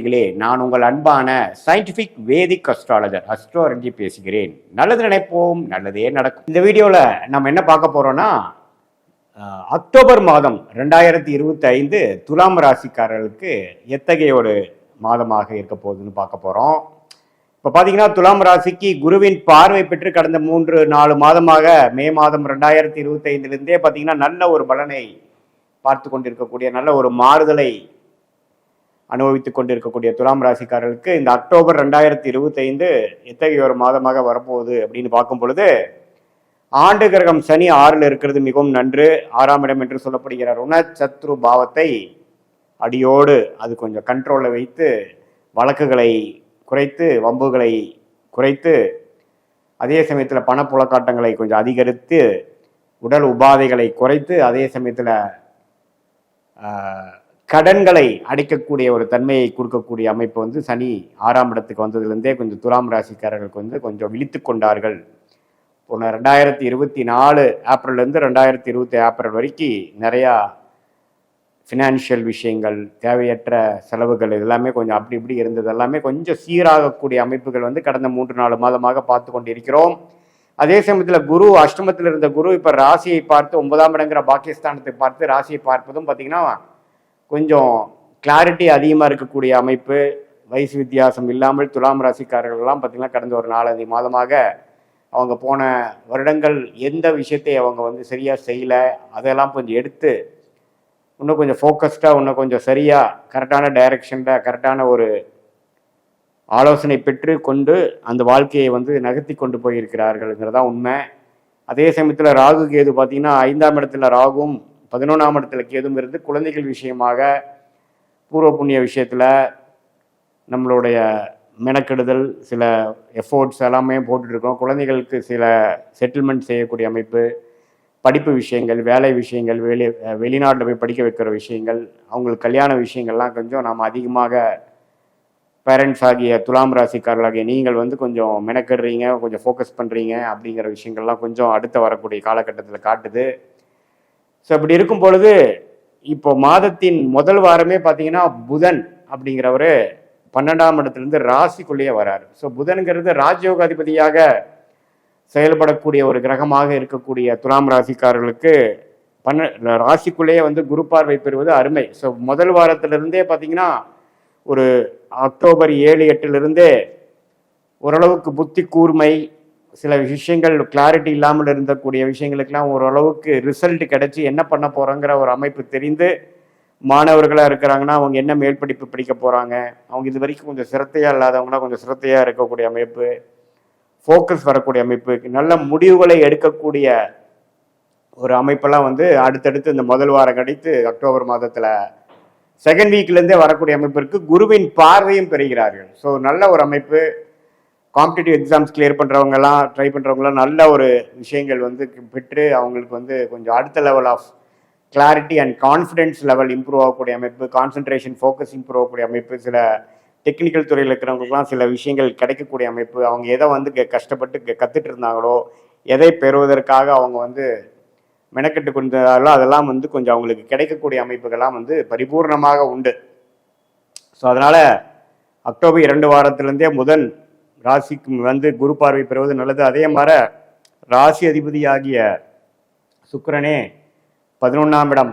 நேயர்களே நான் உங்கள் அன்பான சயின்டிஃபிக் வேதிக் அஸ்ட்ராலஜர் அஸ்ட்ரோலஜி பேசுகிறேன். நல்லது நினைப்போம் நல்லதே நடக்கும். இந்த வீடியோவில் நம்ம என்ன பார்க்க போறோம்னா அக்டோபர் மாதம் ரெண்டாயிரத்தி இருபத்தி ஐந்து துலாம் ராசிக்காரர்களுக்கு எத்தகைய ஒரு மாதமாக இருக்க போகுதுன்னு பார்க்க போகிறோம் இப்போ பார்த்தீங்கன்னா துலாம் ராசிக்கு குருவின் பார்வை பெற்று கடந்த மூன்று நாலு மாதமாக மே மாதம் ரெண்டாயிரத்தி இருபத்தி ஐந்துலேருந்தே பார்த்தீங்கன்னா நல்ல ஒரு பலனை பார்த்து கொண்டிருக்கக்கூடிய நல்ல ஒரு மாறுதலை அனுபவித்துக் கொண்டிருக்கக்கூடிய துலாம் ராசிக்காரர்களுக்கு இந்த அக்டோபர் ரெண்டாயிரத்தி இருபத்தைந்து எத்தகைய ஒரு மாதமாக வரப்போகுது அப்படின்னு பார்க்கும் பொழுது ஆண்டு கிரகம் சனி ஆறில் இருக்கிறது மிகவும் நன்று. ஆறாம் இடம் என்று சொல்லப்படுகிற ருணச்சத்ரு பாவத்தை அடியோடு அது கொஞ்சம் கண்ட்ரோலில் வைத்து வழக்குகளை குறைத்து வம்புகளை குறைத்து அதே சமயத்தில் பணப்புழக்காட்டங்களை கொஞ்சம் அதிகரித்து உடல் உபாதைகளை குறைத்து அதே சமயத்தில் கடன்களை அடைக்கக்கூடிய ஒரு தன்மையை கொடுக்கக்கூடிய அமைப்பு வந்து சனி ஆறாம் இடத்துக்கு வந்ததுலேருந்தே கொஞ்சம் துலாம் ராசிக்காரர்களுக்கு வந்து கொஞ்சம் விழித்து கொண்டார்கள். போன ரெண்டாயிரத்தி இருபத்தி நாலு ஏப்ரல்லேருந்து ரெண்டாயிரத்தி இருபத்தி ஏப்ரல் வரைக்கும் நிறையா ஃபினான்ஷியல் விஷயங்கள் தேவையற்ற செலவுகள் இதெல்லாமே கொஞ்சம் அப்படி இப்படி இருந்தது. எல்லாமே கொஞ்சம் சீராகக்கூடிய அமைப்புகள் வந்து கடந்த மூன்று நாலு மாதமாக பார்த்து கொண்டு இருக்கிறோம் அதே சமயத்தில் குரு அஷ்டமத்தில் இருந்த குரு இப்போ ராசியை பார்த்து ஒன்பதாம் இடங்கிற பாகிஸ்தானத்தை பார்த்து ராசியை பார்ப்பதும் பார்த்தீங்கன்னா கொஞ்சம் கிளாரிட்டி அதிகமாக இருக்கக்கூடிய அமைப்பு வயசு வித்தியாசம் இல்லாமல் துலாம் ராசிக்காரர்கள்லாம் பார்த்தீங்கன்னா கடந்த ஒரு நாலஞ்சு மாதமாக அவங்க போன வருடங்கள் எந்த விஷயத்தை அவங்க வந்து சரியாக செய்யலை அதெல்லாம் கொஞ்சம் எடுத்து இன்னும் கொஞ்சம் ஃபோக்கஸ்டாக இன்னும் கொஞ்சம் சரியாக கரெக்டான டைரக்ஷனில் கரெக்டான ஒரு ஆலோசனை பெற்று கொண்டு அந்த வாழ்க்கையை வந்து நகர்த்தி கொண்டு போயிருக்கிறார்கள்ங்கிறதான் உண்மை. அதே சமயத்தில் ராகு கேது பார்த்தீங்கன்னா ஐந்தாம் இடத்துல ராகும் பதினொன்றாம் இடத்துல கேதும் இருந்து குழந்தைகள் விஷயமாக பூர்வ புண்ணிய விஷயத்தில் நம்மளுடைய மெனக்கெடுதல் சில எஃபோர்ட்ஸ் எல்லாமே போட்டுட்ருக்கோம். குழந்தைகளுக்கு சில செட்டில்மெண்ட் செய்யக்கூடிய அமைப்பு படிப்பு விஷயங்கள் வேலை விஷயங்கள் வெளி வெளிநாட்டில் போய் படிக்க வைக்கிற விஷயங்கள் அவங்களுக்கு கல்யாண விஷயங்கள்லாம் கொஞ்சம் நாம் அதிகமாக பேரண்ட்ஸ் ஆகிய துலாம் ராசிக்காரர்களாகிய நீங்கள் வந்து கொஞ்சம் மெனக்கெடுறீங்க கொஞ்சம் ஃபோக்கஸ் பண்ணுறீங்க அப்படிங்கிற விஷயங்கள்லாம் கொஞ்சம் அடுத்த வரக்கூடிய காலகட்டத்தில் காட்டுது. ஸோ இப்படி இருக்கும் பொழுது இப்போ மாதத்தின் முதல் வாரமே பார்த்தீங்கன்னா புதன் அப்படிங்கிறவர் பன்னெண்டாம் இடத்துலேருந்து ராசிக்குள்ளேயே வராரு. ஸோ புதனுங்கிறது ராஜயோகாதிபதியாக செயல்படக்கூடிய ஒரு கிரகமாக இருக்கக்கூடிய துலாம் ராசிக்காரர்களுக்கு பன்ன ராசிக்குள்ளேயே வந்து குரு பார்வை பெறுவது அருமை. ஸோ முதல் வாரத்திலிருந்தே பார்த்தீங்கன்னா ஒரு அக்டோபர் ஏழு எட்டுலேருந்தே ஓரளவுக்கு புத்தி கூர்மை சில விஷயங்கள் கிளாரிட்டி இல்லாமல் இருந்தக்கூடிய விஷயங்களுக்கெல்லாம் ஓரளவுக்கு ரிசல்ட் கிடைச்சி என்ன பண்ண போகிறோங்கிற ஒரு அமைப்பு தெரிந்து மாணவர்களாக இருக்கிறாங்கன்னா அவங்க என்ன மேல் படிப்பு படிக்க போகிறாங்க அவங்க இது வரைக்கும் கொஞ்சம் சிரத்தையாக இல்லாதவங்கன்னா கொஞ்சம் சிரத்தையாக இருக்கக்கூடிய அமைப்பு. ஃபோக்கஸ் வரக்கூடிய அமைப்பு. நல்ல முடிவுகளை எடுக்கக்கூடிய ஒரு அமைப்பெல்லாம் வந்து அடுத்தடுத்து இந்த முதல் வாரம் கழித்து அக்டோபர் மாதத்தில் செகண்ட் வீக்லேருந்தே வரக்கூடிய அமைப்பிற்கு குருவின் பார்வையும் பெறுகிறார்கள். ஸோ நல்ல ஒரு அமைப்பு. காம்படிட்டிவ் எக்ஸாம்ஸ் கிளியர் பண்ணுறவங்கலாம் ட்ரை பண்ணுறவங்களாம் நல்ல ஒரு விஷயங்கள் வந்து பெற்று அவங்களுக்கு வந்து கொஞ்சம் அடுத்த level of clarity and confidence level improve ஆகக்கூடிய அமைப்பு கான்சன்ட்ரேஷன் ஃபோக்கஸ் இம்ப்ரூவ் ஆகக்கூடிய அமைப்பு சில டெக்னிக்கல் துறையில் இருக்கிறவங்களுக்குலாம் சில விஷயங்கள் கிடைக்கக்கூடிய அமைப்பு அவங்க எதை வந்து க- கஷ்டப்பட்டு க- இருந்தாங்களோ எதை பெறுவதற்காக அவங்க வந்து மெனக்கெட்டு கொண்டாலோ அதெல்லாம் வந்து கொஞ்சம் அவங்களுக்கு கிடைக்கக்கூடிய அமைப்புகள்லாம் வந்து பரிபூர்ணமாக உண்டு. ஸோ அதனால் அக்டோபர் இரண்டு வாரத்திலேருந்தே முதல் ராசிக்கு வந்து குரு பார்வை பெறுவது நல்லது. அதே மாதிரி ராசி அதிபதியாகிய சுக்கரனே பதினொன்றாம் இடம்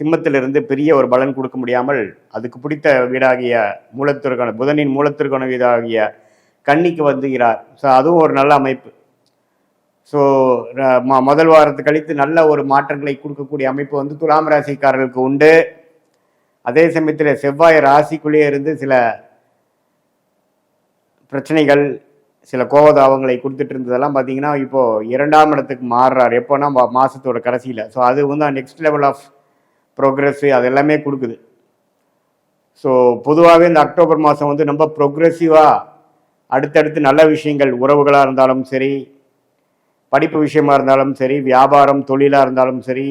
சிம்மத்திலிருந்து பெரிய ஒரு பலன் கொடுக்க முடியாமல் அதுக்கு பிடித்த வீடாகிய மூலத்திற்கான புதனின் மூலத்திற்கான வீடாகிய கன்னிக்கு வந்துகிறார். ஸோ அதுவும் ஒரு நல்ல அமைப்பு. ஸோ முதல் வாரத்து கழித்து நல்ல ஒரு மாற்றங்களை கொடுக்கக்கூடிய அமைப்பு வந்து துலாம் ராசிக்காரர்களுக்கு உண்டு. அதே சமயத்தில் செவ்வாய் ராசிக்குள்ளேயே இருந்து சில பிரச்சனைகள் சில கோபதாபங்களை கொடுத்துட்டு இருந்ததெல்லாம் பார்த்தீங்கன்னா இப்போ இரண்டாம் இடத்துக்கு மாறுறார். எப்போனா மா- மாசத்தோட கடைசியில். ஸோ அது வந்து நெக்ஸ்ட் லெவல் ஆஃப் ப்ரோக்ரஸ் அது எல்லாமே கொடுக்குது. ஸோ பொதுவாகவே இந்த அக்டோபர் மாதம் வந்து ரொம்ப ப்ரொக்ரெசிவாக அடுத்தடுத்து நல்ல விஷயங்கள் உறவுகளாக இருந்தாலும் சரி படிப்பு விஷயமா இருந்தாலும் சரி வியாபாரம் தொழிலாக இருந்தாலும் சரி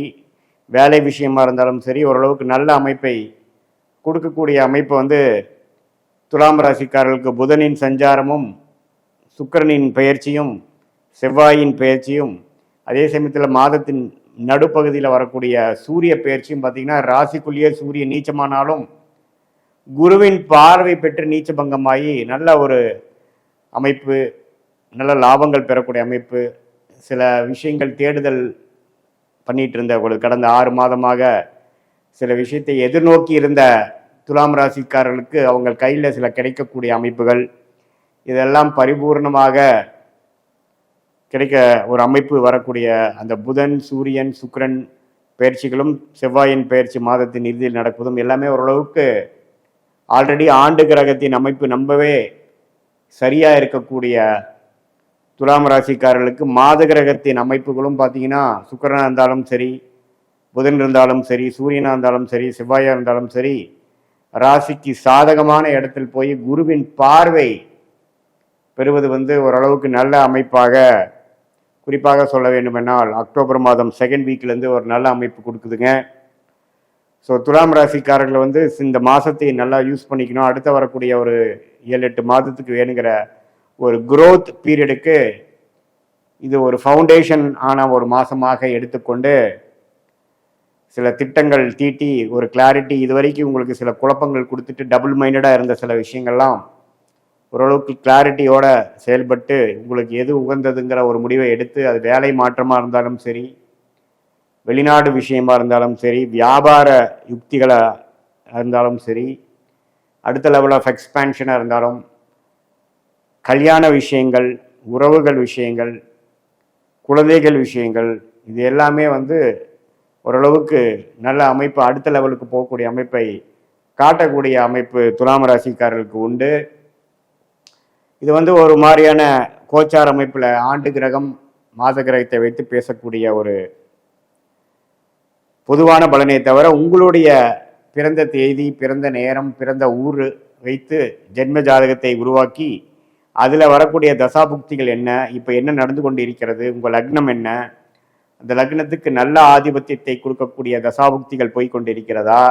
வேலை விஷயமா இருந்தாலும் சரி ஓரளவுக்கு நல்ல அமைப்பை கொடுக்கக்கூடிய அமைப்பு வந்து துலாம் ராசிக்காரர்களுக்கு புதனின் சஞ்சாரமும் சுக்கிரனின் பெயர்ச்சியும் செவ்வாயின் பெயர்ச்சியும் அதே சமயத்தில் மாதத்தின் நடுப்பகுதியில் வரக்கூடிய சூரிய பெயர்ச்சியும் பார்த்தீங்கன்னா ராசிக்குள்ளேயே சூரியன் நீச்சமானாலும் குருவின் பார்வை பெற்று நீச்சபங்கமாகி நல்ல ஒரு அமைப்பு நல்ல லாபங்கள் பெறக்கூடிய அமைப்பு சில விஷயங்கள் தேடுதல் பண்ணிட்டு இருந்த ஒரு கடந்த ஆறு மாதமாக சில விஷயத்தை எதிர்நோக்கி இருந்த துலாம் ராசிக்காரர்களுக்கு அவங்க கையில் சில கிடைக்கக்கூடிய அமைப்புகள். இதெல்லாம் பரிபூர்ணமாக கிடைக்க ஒரு அமைப்பு வரக்கூடிய அந்த புதன் சூரியன் சுக்கரன் பயிற்சிகளும் செவ்வாயின் பயிற்சி மாதத்தின் இறுதியில் நடப்பதும் எல்லாமே ஓரளவுக்கு ஆல்ரெடி ஆண்டு கிரகத்தின் அமைப்பு நம்பவே சரியாக இருக்கக்கூடிய துலாம் ராசிக்காரர்களுக்கு மாத கிரகத்தின் அமைப்புகளும் பார்த்தீங்கன்னா சுக்கரனாக இருந்தாலும் சரி புதன் இருந்தாலும் சரி சூரியனாக இருந்தாலும் சரி செவ்வாயாக இருந்தாலும் சரி ராசிக்கு சாதகமான இடத்தில் போய் குருவின் பார்வை பெறுவது வந்து ஓரளவுக்கு நல்ல அமைப்பாக குறிப்பாக சொல்ல வேண்டுமென்றால் அக்டோபர் மாதம் செகண்ட் வீக்லேருந்து ஒரு நல்ல அமைப்பு கொடுக்குதுங்க. ஸோ துலாம் ராசிக்காரர்கள் வந்து இந்த மாதத்தை நல்லா யூஸ் பண்ணிக்கணும். அடுத்து வரக்கூடிய ஒரு ஏழு எட்டு மாதத்துக்கு வேணுங்கிற ஒரு குரோத் பீரியடுக்கு இது ஒரு ஃபவுண்டேஷன் ஆன ஒரு மாதமாக எடுத்துக்கொண்டு சில திட்டங்கள் தீட்டி ஒரு கிளாரிட்டி இது வரைக்கும் உங்களுக்கு சில குழப்பங்கள் கொடுத்துட்டு டபுள் மைண்டடாக இருந்த சில விஷயங்கள்லாம் ஓரளவுக்கு கிளாரிட்டியோட செயல்பட்டு உங்களுக்கு எது உகந்ததுங்கிற ஒரு முடிவை எடுத்து அது வேலை மாற்றமாக இருந்தாலும் சரி வெளிநாடு விஷயமா இருந்தாலும் சரி வியாபார யுக்திகளாக இருந்தாலும் சரி அடுத்த லெவல் ஆஃப் எக்ஸ்பேன்ஷனாக இருந்தாலும் கல்யாண விஷயங்கள் உறவுகள் விஷயங்கள் குழந்தைகள் விஷயங்கள் இது எல்லாமே வந்து ஓரளவுக்கு நல்ல அமைப்பு அடுத்த லெவலுக்கு போகக்கூடிய அமைப்பை காட்டக்கூடிய அமைப்பு துலாம் ராசிக்காரர்களுக்கு உண்டு. இது வந்து ஒரு மாதிரியான கோச்சார் அமைப்பில் ஆண்டு கிரகம் மாத கிரகத்தை வைத்து பேசக்கூடிய ஒரு பொதுவான பலனை தவிர உங்களுடைய பிறந்த தேதி பிறந்த நேரம் பிறந்த ஊர் வைத்து ஜென்ம ஜாதகத்தை உருவாக்கி அதில் வரக்கூடிய தசாபுக்திகள் என்ன இப்போ என்ன நடந்து கொண்டு இருக்கிறது உங்கள் லக்னம் என்ன அந்த லக்னத்துக்கு நல்ல ஆதிபத்தியத்தை கொடுக்கக்கூடிய தசாபுக்திகள் போய் கொண்டிருக்கிறதா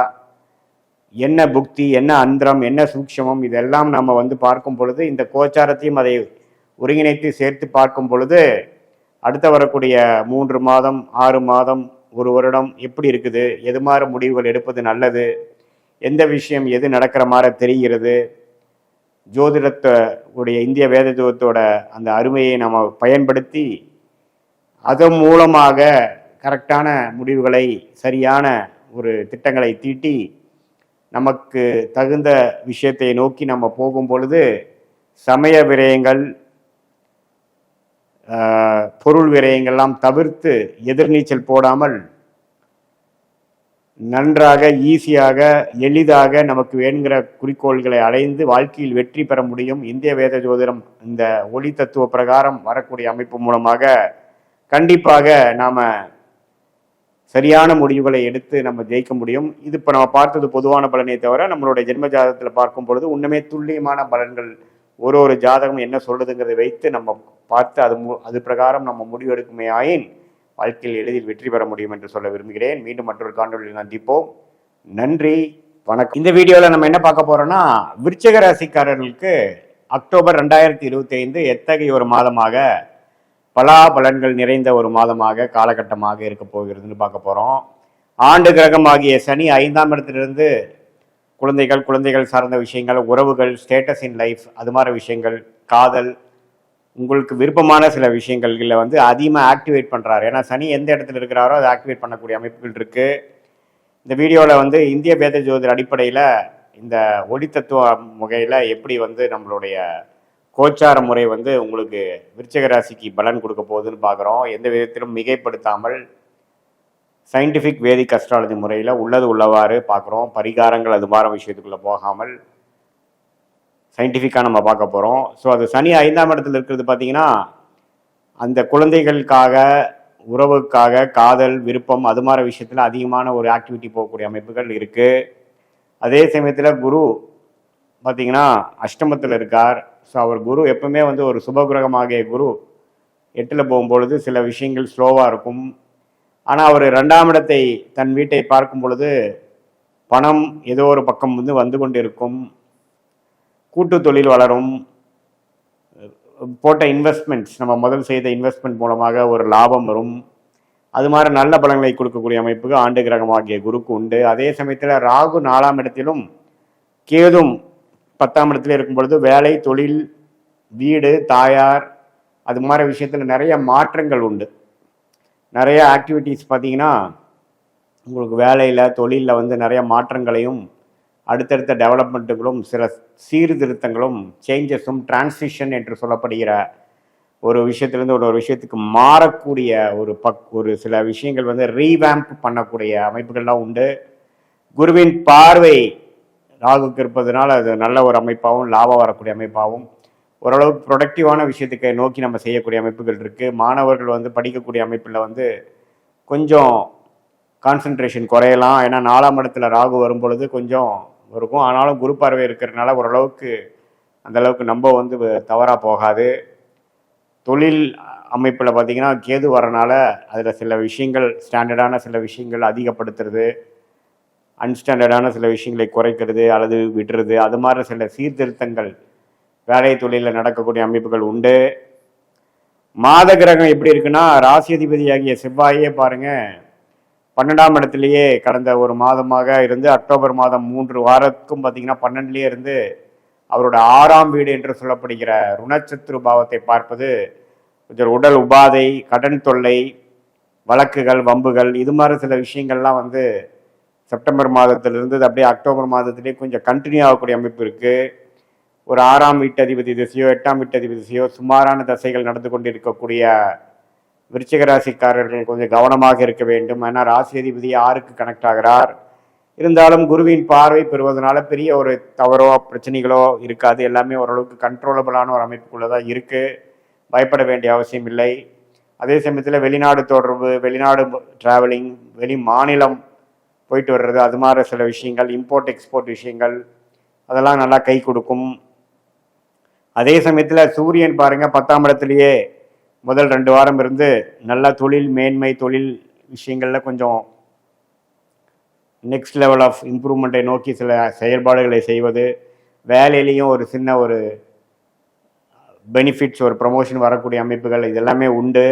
என்ன புக்தி என்ன அந்தரம் என்ன சூக்ஷமம்? இதெல்லாம் நம்ம வந்து பார்க்கும் பொழுது இந்த கோச்சாரத்தையும் அதை ஒருங்கிணைத்து சேர்த்து பார்க்கும் பொழுது அடுத்த வரக்கூடிய மூன்று மாதம் ஆறு மாதம் ஒரு வருடம் எப்படி இருக்குது? எது மாதிரி முடிவுகள் எடுப்பது நல்லது? எந்த விஷயம் எது நடக்கிற மாதிரி தெரிகிறது? ஜோதிடத்தை உடைய இந்திய வேத ஜோதத்தோட அந்த அருமையை நம்ம பயன்படுத்தி அதன் மூலமாக கரெக்டான முடிவுகளை சரியான ஒரு திட்டங்களை தீட்டி நமக்கு தகுந்த விஷயத்தை நோக்கி நம்ம போகும் பொழுது சமய விரயங்கள் பொருள் விரயங்கள்லாம் தவிர்த்து எதிர்நீச்சல் போடாமல் நன்றாக ஈஸியாக எளிதாக நமக்கு வேணுங்கிற குறிக்கோள்களை அடைந்து வாழ்க்கையில் வெற்றி பெற முடியும். இந்திய வேத ஜோதிடம் இந்த ஒளி தத்துவ பிரகாரம் வரக்கூடிய அமைப்பு மூலமாக கண்டிப்பாக நாம் சரியான முடிவுகளை எடுத்து நம்ம ஜெயிக்க முடியும். இது இப்போ நம்ம பார்த்தது பொதுவான பலனே தவிர நம்மளுடைய ஜென்ம ஜாதகத்தில் பார்க்கும் பொழுது உண்மையே துல்லியமான பலன்கள் ஒரு ஒரு ஜாதகம் என்ன சொல்றதுங்கிறத வைத்து நம்ம பார்த்து அது மு- அது பிரகாரம் நம்ம முடிவெடுக்குமே ஆயின் வாழ்க்கையில் எளிதில் வெற்றி பெற முடியும் என்று சொல்ல விரும்புகிறேன். மீண்டும் மற்றொரு காணொலியில் சந்திப்போம். நன்றி வணக்கம். இந்த வீடியோவில் நம்ம என்ன பார்க்க போறோம்னா விருச்சக ராசிக்காரர்களுக்கு அக்டோபர் ரெண்டாயிரத்தி இருபத்தி ஐந்து எத்தகைய ஒரு மாதமாக பலாபலன்கள் நிறைந்த ஒரு மாதமாக காலகட்டமாக இருக்க போகிறதுன்னு பார்க்க போகிறோம் ஆண்டு கிரகமாகிய சனி ஐந்தாம் இடத்திலிருந்து குழந்தைகள் குழந்தைகள் சார்ந்த விஷயங்கள் உறவுகள் ஸ்டேட்டஸ் இன் லைஃப் அது மாதிரி விஷயங்கள் காதல் உங்களுக்கு விருப்பமான சில விஷயங்கள்ல வந்து அதிகமாக ஆக்டிவேட் பண்ணுறாரு ஏன்னா சனி எந்த இடத்துல இருக்கிறாரோ அதை ஆக்டிவேட் பண்ணக்கூடிய அமைப்புகள் இருக்குது இந்த வீடியோவில் வந்து இந்திய வேத ஜோதிட அடிப்படையில் இந்த ஒளி தத்துவ முகையில் எப்படி வந்து நம்மளுடைய கோச்சார முறை வந்து உங்களுக்கு விருச்சக ராசிக்கு பலன் கொடுக்க போகுதுன்னு பார்க்குறோம். எந்த விதத்திலும் மிகைப்படுத்தாமல் சயின்டிஃபிக் வேதிக் அஸ்ட்ராலஜி முறையில் உள்ளது உள்ளவாறு பார்க்குறோம். பரிகாரங்கள் அது மாதிரி விஷயத்துக்குள்ளே போகாமல் சயின்டிஃபிக்காக நம்ம பார்க்க போகிறோம் ஸோ அது சனி ஐந்தாம் இடத்துல இருக்கிறது பார்த்தீங்கன்னா அந்த குழந்தைகளுக்காக உறவுக்காக காதல் விருப்பம் அது மாதிரி விஷயத்தில் அதிகமான ஒரு ஆக்டிவிட்டி போகக்கூடிய அமைப்புகள் இருக்குது அதே சமயத்தில் குரு பார்த்தீங்கன்னா அஷ்டமத்தில் இருக்கார். ஸோ அவர் குரு எப்பவுமே வந்து ஒரு சுபகிரகமாகிய குரு எட்டில் போகும்பொழுது சில விஷயங்கள் ஸ்லோவாக இருக்கும். ஆனால் அவர் ரெண்டாம் இடத்தை தன் வீட்டை பார்க்கும் பொழுது பணம் ஏதோ ஒரு பக்கம் வந்து வந்து கொண்டிருக்கும். கூட்டு தொழில் வளரும். போட்ட இன்வெஸ்ட்மெண்ட்ஸ் நம்ம முதல் செய்த இன்வெஸ்ட்மெண்ட் மூலமாக ஒரு லாபம் வரும். அது மாதிரி நல்ல பலன்களை கொடுக்கக்கூடிய அமைப்புக்கு ஆண்டு கிரகமாகிய குருக்கு உண்டு. அதே சமயத்தில் ராகு நாலாம் இடத்திலும் கேதும் பத்தாம் இடத்துல இருக்கும் பொழுது வேலை தொழில் வீடு தாயார் அது மாதிரி விஷயத்தில் நிறைய மாற்றங்கள் உண்டு. நிறைய ஆக்டிவிட்டீஸ் பார்த்தீங்கன்னா உங்களுக்கு வேலையில் தொழிலில் வந்து நிறைய மாற்றங்களையும் அடுத்தடுத்த டெவலப்மெண்ட்டுகளும் சில சீர்திருத்தங்களும் சேஞ்சஸும் டிரான்சிஷன் என்று சொல்லப்படுகிற ஒரு விஷயத்துலேருந்து ஒரு ஒரு விஷயத்துக்கு மாறக்கூடிய ஒரு பக் ஒரு சில விஷயங்கள் வந்து ரீவேம்ப் பண்ணக்கூடிய அமைப்புகள்லாம் உண்டு. குருவின் பார்வை ராகுக்கு இருப்பதனால அது நல்ல ஒரு அமைப்பாகவும் லாபம் வரக்கூடிய அமைப்பாகவும் ஓரளவுக்கு ப்ரொடக்டிவான விஷயத்துக்கு நோக்கி நம்ம செய்யக்கூடிய அமைப்புகள் இருக்குது மாணவர்கள் வந்து படிக்கக்கூடிய அமைப்பில் வந்து கொஞ்சம் கான்சன்ட்ரேஷன் குறையலாம். ஏன்னா நாலாம் இடத்துல ராகு வரும் பொழுது கொஞ்சம் இருக்கும். ஆனாலும் குரு பார்வை இருக்கிறதுனால ஓரளவுக்கு அந்த அளவுக்கு நம்ம வந்து தவறாக போகாது. தொழில் அமைப்பில் பார்த்திங்கன்னா கேது வரனால அதில் சில விஷயங்கள் ஸ்டாண்டர்டான சில விஷயங்கள் அதிகப்படுத்துறது. அன்ஸ்டாண்டர்டான சில விஷயங்களை குறைக்கிறது அல்லது விடுறது அது மாதிரி சில சீர்திருத்தங்கள் வேலை தொழிலில் நடக்கக்கூடிய அமைப்புகள் உண்டு. மாத கிரகம் எப்படி இருக்குன்னா ராசி அதிபதியாகிய செவ்வாயே பாருங்க பன்னெண்டாம் இடத்துலயே கடந்த ஒரு மாதமாக இருந்து அக்டோபர் மாதம் மூன்று வாரத்துக்கும் பார்த்தீங்கன்னா பன்னெண்டுலேயே இருந்து அவரோட ஆறாம் வீடு என்று சொல்லப்படுகிற ருணச்சத்ரு பாவத்தை பார்ப்பது கொஞ்சம் உடல் உபாதை கடன் தொல்லை வழக்குகள் வம்புகள் இது மாதிரி சில விஷயங்கள்லாம் வந்து செப்டம்பர் மாதத்திலிருந்து இது அப்படியே அக்டோபர் மாதத்திலே கொஞ்சம் கண்டினியூ ஆகக்கூடிய அமைப்பு இருக்குது ஒரு ஆறாம் வீட்டதிபதி திசையோ எட்டாம் வீட்டதிபதி திசையோ சுமாரான தசைகள் நடந்து கொண்டிருக்கக்கூடிய விருச்சிக ராசிக்காரர்கள் கொஞ்சம் கவனமாக இருக்க வேண்டும். ஏன்னா ராசி அதிபதி ஆறுக்கு கனெக்ட் ஆகிறார். இருந்தாலும் குருவின் பார்வை பெறுவதனால பெரிய ஒரு தவறோ பிரச்சனைகளோ இருக்காது. எல்லாமே ஓரளவுக்கு கண்ட்ரோலபிளான ஒரு அமைப்புக்குள்ளே தான் இருக்குது பயப்பட வேண்டிய அவசியம் இல்லை. அதே சமயத்தில் வெளிநாடு தொடர்பு வெளிநாடு டிராவலிங் வெளி மாநிலம் போயிட்டு வர்றது அது மாதிரி சில விஷயங்கள் இம்போர்ட் எக்ஸ்போர்ட் விஷயங்கள் அதெல்லாம் நல்லா கை கொடுக்கும். அதே சமயத்தில் சூரியன் பாருங்கள் பத்தாம் இடத்துலையே முதல் ரெண்டு வாரம் இருந்து நல்ல தொழில் மேன்மை தொழில் விஷயங்களில் கொஞ்சம் நெக்ஸ்ட் லெவல் ஆஃப் இம்ப்ரூவ்மெண்ட்டை நோக்கி சில செயல்பாடுகளை செய்வது. வேலையிலையும் ஒரு சின்ன ஒரு பெனிஃபிட்ஸ் ஒரு ப்ரமோஷன் வரக்கூடிய அமைப்புகள் இதெல்லாமே உண்டு.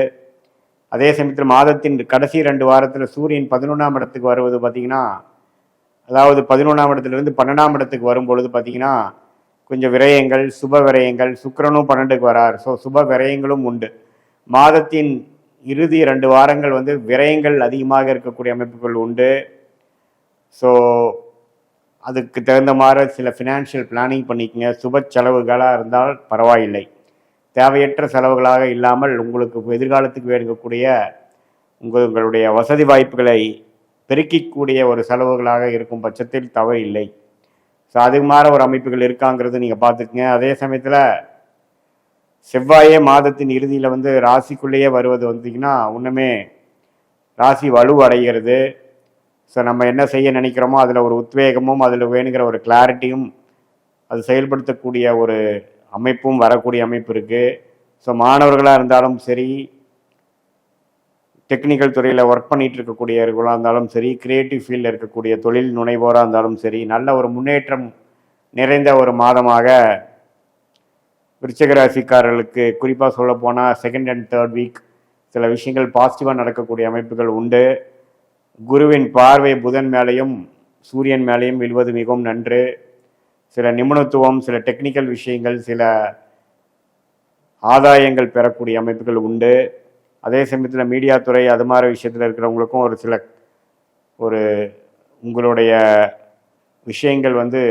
அதே சமயத்தில் மாதத்தின் கடைசி ரெண்டு வாரத்தில் சூரியன் பதினொன்றாம் இடத்துக்கு வருவது பார்த்திங்கன்னா அதாவது பதினொன்றாம் இடத்துலேருந்து பன்னெண்டாம் இடத்துக்கு வரும்பொழுது பார்த்திங்கன்னா கொஞ்சம் விரயங்கள் சுப விரயங்கள் சுக்கரனும் பன்னெண்டுக்கு வரார். ஸோ சுப விரயங்களும் உண்டு. மாதத்தின் இறுதி ரெண்டு வாரங்கள் வந்து விரயங்கள் அதிகமாக இருக்கக்கூடிய அமைப்புகள் உண்டு. ஸோ அதுக்கு தகுந்த மாதிரி சில ஃபினான்ஷியல் பிளானிங் பண்ணிக்கங்க. சுப செலவுகளாக இருந்தால் பரவாயில்லை. தேவையற்ற செலவுகளாக இல்லாமல் உங்களுக்கு எதிர்காலத்துக்கு வேணுங்கக்கூடிய உங்கள் உங்களுடைய வசதி வாய்ப்புகளை பெருக்கிக்கூடிய ஒரு செலவுகளாக இருக்கும் பட்சத்தில் தவறு இல்லை. ஸோ அதுக்கு மாற ஒரு அமைப்புகள் இருக்காங்கிறது நீங்கள் பார்த்துக்குங்க. அதே சமயத்தில் செவ்வாயே மாதத்தின் இறுதியில் வந்து ராசிக்குள்ளேயே வருவது வந்தீங்கன்னா ஒன்றுமே ராசி வலுவடைகிறது ஸோ நம்ம என்ன செய்ய நினைக்கிறோமோ அதில் ஒரு உத்வேகமும் அதில் வேணுங்கிற ஒரு கிளாரிட்டியும் அது செயல்படுத்தக்கூடிய ஒரு அமைப்பும் வரக்கூடிய அமைப்பு இருக்குது ஸோ மாணவர்களாக இருந்தாலும் சரி டெக்னிக்கல் துறையில் ஒர்க் பண்ணிட்டு இருக்கக்கூடியவர்களாக இருந்தாலும் சரி கிரியேட்டிவ் ஃபீல்டில் இருக்கக்கூடிய தொழில் நுனைவோராக இருந்தாலும் சரி நல்ல ஒரு முன்னேற்றம் நிறைந்த ஒரு மாதமாக விருச்சகராசிக்காரர்களுக்கு குறிப்பாக சொல்ல போனால் செகண்ட் அண்ட் தேர்ட் வீக் சில விஷயங்கள் பாசிட்டிவாக நடக்கக்கூடிய அமைப்புகள் உண்டு. குருவின் பார்வை புதன் மேலேயும் சூரியன் மேலேயும் விழுவது மிகவும் நன்று. சில நிபுணத்துவம் சில டெக்னிக்கல் விஷயங்கள் சில ஆதாயங்கள் பெறக்கூடிய அமைப்புகள் உண்டு. அதே சமயத்தில் மீடியா துறை அது மாதிரி விஷயத்தில் இருக்கிறவங்களுக்கும் ஒரு சில ஒரு உங்களுடைய விஷயங்கள் வந்து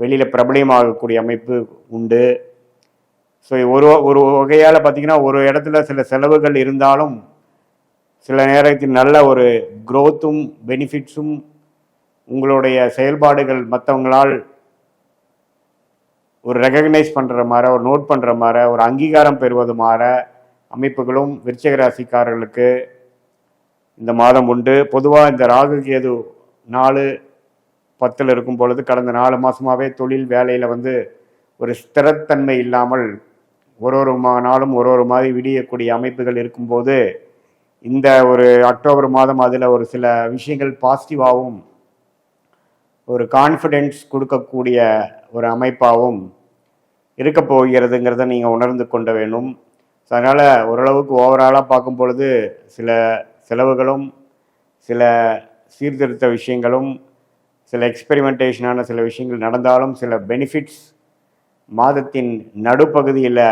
வெளியில் பிரபலியமாகக்கூடிய அமைப்பு உண்டு. ஸோ ஒரு ஒரு வகையால் பார்த்தீங்கன்னா ஒரு இடத்துல சில செலவுகள் இருந்தாலும் சில நேரத்தில் நல்ல ஒரு க்ரோத்தும் பெனிஃபிட்ஸும் உங்களுடைய செயல்பாடுகள் மற்றவங்களால் ஒரு ரெகக்னைஸ் பண்ணுற மாதிரி ஒரு நோட் பண்ணுற மாதிரி ஒரு அங்கீகாரம் பெறுவது மாதிரி அமைப்புகளும் விருச்சக ராசிக்காரர்களுக்கு இந்த மாதம் உண்டு. பொதுவாக இந்த ராகு கேது நாலு பத்தில் இருக்கும் பொழுது கடந்த நாலு மாதமாகவே தொழில் வேலையில் வந்து ஒரு ஸ்திரத்தன்மை இல்லாமல் ஒரு ஒரு மா நாளும் ஒரு ஒரு மாதிரி விடியக்கூடிய அமைப்புகள் இருக்கும்போது இந்த ஒரு அக்டோபர் மாதம் அதில் ஒரு சில விஷயங்கள் பாசிட்டிவாகவும் ஒரு கான்ஃபிடென்ஸ் கொடுக்கக்கூடிய ஒரு அமைப்பாகவும் இருக்க போகிறதுங்கிறத நீங்கள் உணர்ந்து கொண்ட வேணும். ஸோ அதனால் ஓரளவுக்கு ஓவராலாக பார்க்கும் பொழுது சில செலவுகளும் சில சீர்திருத்த விஷயங்களும் சில எக்ஸ்பெரிமெண்டேஷனான சில விஷயங்கள் நடந்தாலும் சில பெனிஃபிட்ஸ் மாதத்தின் நடுப்பகுதியில்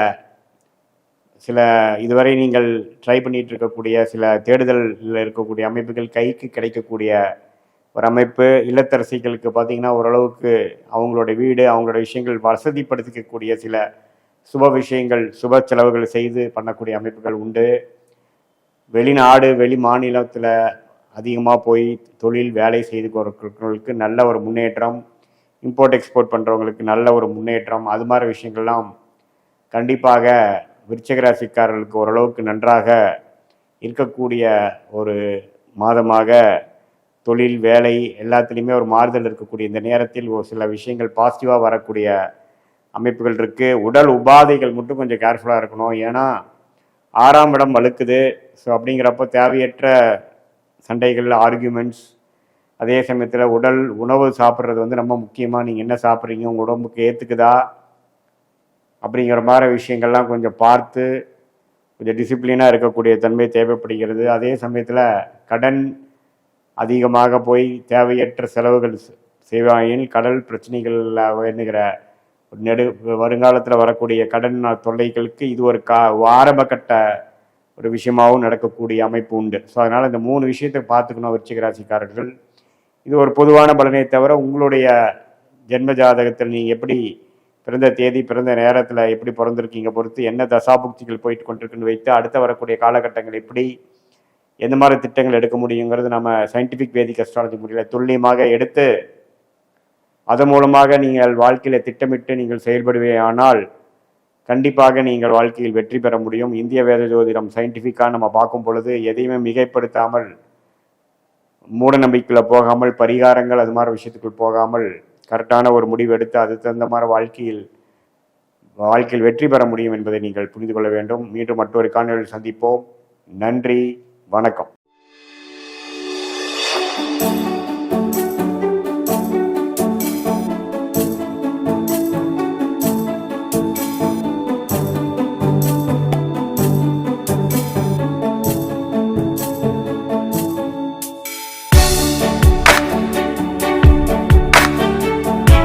சில இதுவரை நீங்கள் ட்ரை பண்ணிகிட்டு இருக்கக்கூடிய சில தேடுதலில் இருக்கக்கூடிய அமைப்புகள் கைக்கு கிடைக்கக்கூடிய ஒரு அமைப்பு இல்லத்தரசிகளுக்கு பார்த்தீங்கன்னா ஓரளவுக்கு அவங்களோட வீடு அவங்களோட விஷயங்கள் வசதிப்படுத்திக்கக்கூடிய சில சுப விஷயங்கள் சுப செலவுகள் செய்து பண்ணக்கூடிய அமைப்புகள் உண்டு. வெளிநாடு வெளி மாநிலத்தில் அதிகமாக போய் தொழில் வேலை செய்து கொடுக்கிறவங்களுக்கு நல்ல ஒரு முன்னேற்றம் இம்போர்ட் எக்ஸ்போர்ட் பண்ணுறவங்களுக்கு நல்ல ஒரு முன்னேற்றம் அது மாதிரி விஷயங்கள்லாம் கண்டிப்பாக விருச்சகராசிக்காரர்களுக்கு ஓரளவுக்கு நன்றாக இருக்கக்கூடிய ஒரு மாதமாக தொழில் வேலை எல்லாத்துலேயுமே ஒரு மாறுதல் இருக்கக்கூடிய இந்த நேரத்தில் ஒரு சில விஷயங்கள் பாசிட்டிவாக வரக்கூடிய அமைப்புகள் இருக்குது உடல் உபாதைகள் மட்டும் கொஞ்சம் கேர்ஃபுல்லாக இருக்கணும். ஏன்னா ஆறாம் இடம் வலுக்குது. ஸோ அப்படிங்கிறப்போ தேவையற்ற சண்டைகள் ஆர்கியூமெண்ட்ஸ் அதே சமயத்தில் உடல் உணவு சாப்பிட்றது வந்து ரொம்ப முக்கியமாக நீங்கள் என்ன சாப்பிட்றீங்க? உங்கள் உடம்புக்கு ஏற்றுக்குதா அப்படிங்கிற மாதிரி விஷயங்கள்லாம் கொஞ்சம் பார்த்து கொஞ்சம் டிசிப்ளினாக இருக்கக்கூடிய தன்மை தேவைப்படுகிறது. அதே சமயத்தில் கடன் அதிகமாக போய் தேவையற்ற செலவுகள் செய்வாயின் கடல் பிரச்சனைகளில் வேணுகிற ஒரு நெடு வருங்காலத்தில் வரக்கூடிய கடன் தொல்லைகளுக்கு இது ஒரு கா ஆரம்ப கட்ட ஒரு விஷயமாகவும் நடக்கக்கூடிய அமைப்பு உண்டு. ஸோ அதனால் இந்த மூணு விஷயத்தை பார்த்துக்கணும் விருச்சிக ராசிக்காரர்கள். இது ஒரு பொதுவான பலனை தவிர உங்களுடைய ஜென்ம ஜாதகத்தில் நீங்கள் எப்படி பிறந்த தேதி பிறந்த நேரத்தில் எப்படி பிறந்திருக்கீங்க பொறுத்து என்ன தசாபுக்திகள் போயிட்டு கொண்டிருக்குன்னு வைத்து அடுத்து வரக்கூடிய காலகட்டங்கள் எப்படி எந்த மாதிரி திட்டங்கள் எடுக்க முடியுங்கிறது நம்ம சயின்டிஃபிக் வேதிக் அஸ்ட்ராலஜி முறையில் துல்லியமாக எடுத்து அதன் மூலமாக நீங்கள் வாழ்க்கையில் திட்டமிட்டு நீங்கள் செயல்படுவேயானால் கண்டிப்பாக நீங்கள் வாழ்க்கையில் வெற்றி பெற முடியும். இந்திய வேத ஜோதிடம் சயின்டிஃபிக்காக நம்ம பார்க்கும் பொழுது எதையுமே மிகைப்படுத்தாமல் மூட நம்பிக்கையில் போகாமல் பரிகாரங்கள் அது மாதிரி விஷயத்துக்குள் போகாமல் கரெக்டான ஒரு முடிவு எடுத்து அது தகுந்த மாதிரி வாழ்க்கையில் வாழ்க்கையில் வெற்றி பெற முடியும் என்பதை நீங்கள் புரிந்து கொள்ள வேண்டும். மீண்டும் மற்றொரு காணொலியில் சந்திப்போம். நன்றி. வணக்கம்.